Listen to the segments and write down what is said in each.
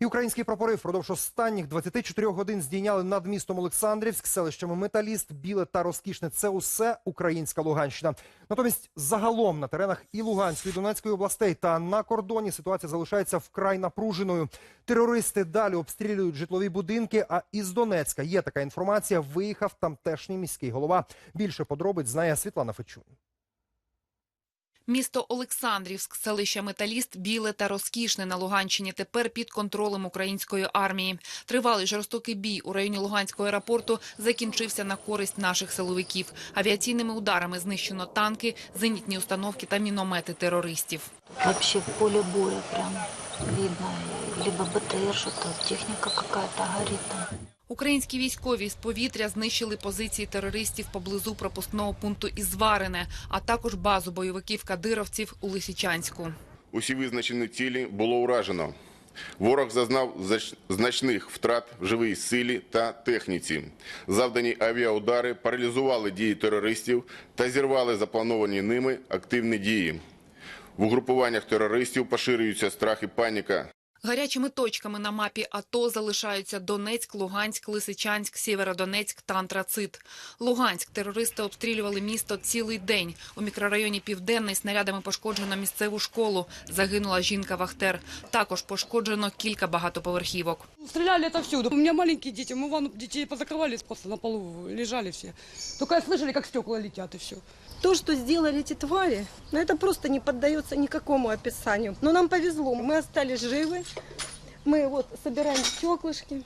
І українські прапори впродовж останніх 24 годин здійняли над містом Олександрівськ, селищами Металіст, Біле та Розкішне. Це усе українська Луганщина. Натомість загалом на теренах і Луганської, і Донецької областей та на кордоні ситуація залишається вкрай напруженою. Терористи далі обстрілюють житлові будинки. А із Донецька є така інформація. Виїхав тамтешній міський голова. Більше подробиць знає Світлана Фечун. Місто Олександрівськ, селище Металіст, Біле та Розкішне на Луганщині тепер під контролем української армії. Тривалий жорстокий бій у районі Луганського аеропорту закінчився на користь наших силовиків. Авіаційними ударами знищено танки, зенітні установки та міномети терористів. Вообще в поле боя прям видно. Либо БТР, что-то техника какая-то горит там. Українські військові з повітря знищили позиції терористів поблизу пропускного пункту Ізварине, а також базу бойовиків кадировців у Лисичанську. Усі визначені цілі було уражено. Ворог зазнав значних втрат в живій силі та техніці. Завдані авіаудари паралізували дії терористів та зірвали заплановані ними активні дії. В угрупуваннях терористів поширюються страх і паніка. Гарячими точками на мапі АТО залишаються Донецьк, Луганськ, Лисичанськ, Сєвєродонецьк та Антрацит. Луганськ терористи обстрілювали місто цілий день. У мікрорайоні Південний снарядами пошкоджено місцеву школу. Загинула жінка-вахтер. Також пошкоджено кілька багатоповерхівок. Стреляли это всюду. У меня маленькие дети, мы ванну детей позакрывали, просто на полу лежали все. Только слышали, как стекла летят и все. То, что сделали эти твари, ну, это просто не поддается никакому описанию. Но нам повезло, мы остались живы. Мы вот собираем стеклышки.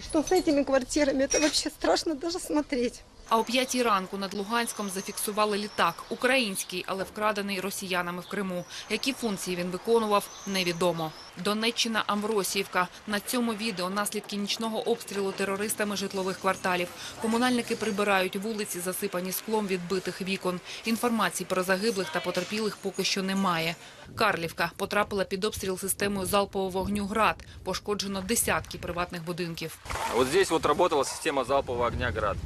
Что с этими квартирами, это вообще страшно даже смотреть. А о п'ятій ранку над Луганськом зафіксували літак. Український, але вкрадений росіянами в Криму. Які функції він виконував, невідомо. Донеччина Амвросіївка. На цьому відео наслідки нічного обстрілу терористами житлових кварталів. Комунальники прибирають вулиці, засипані склом відбитих вікон. Інформації про загиблих та потерпілих поки що немає. Карлівка потрапила під обстріл системою залпового вогню «Град». Пошкоджено десятки приватних будинків. А Вот здесь вот система залпового огня «Град».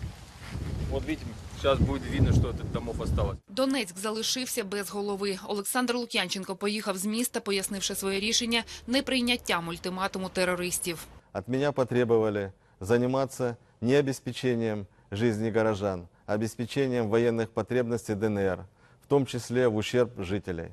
Вот видите, сейчас будет видно, что от домов осталось. Донецьк залишився без голови. Олександр Лук'янченко поїхав з міста, пояснивши своє рішення неприйняттям ультиматуму терористів. От меня потребовали заниматься не обеспечением жизни горожан, а обеспечением военных потребностей ДНР, в том числе в ущерб жителей.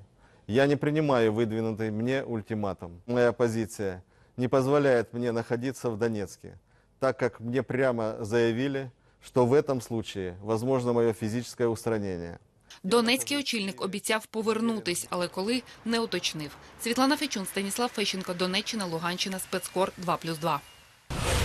Я не принимаю выдвинутый мне ультиматум. Моя позиция не позволяет мне находиться в Донецке, так как мне прямо заявили, что в этом случае возможно мое физическое устранение. Донецький очільник обіцяв повернутись, але коли – не уточнив. Світлана Фечун, Станіслав Фещенко, Донеччина, Луганщина, спецкор 2+,2.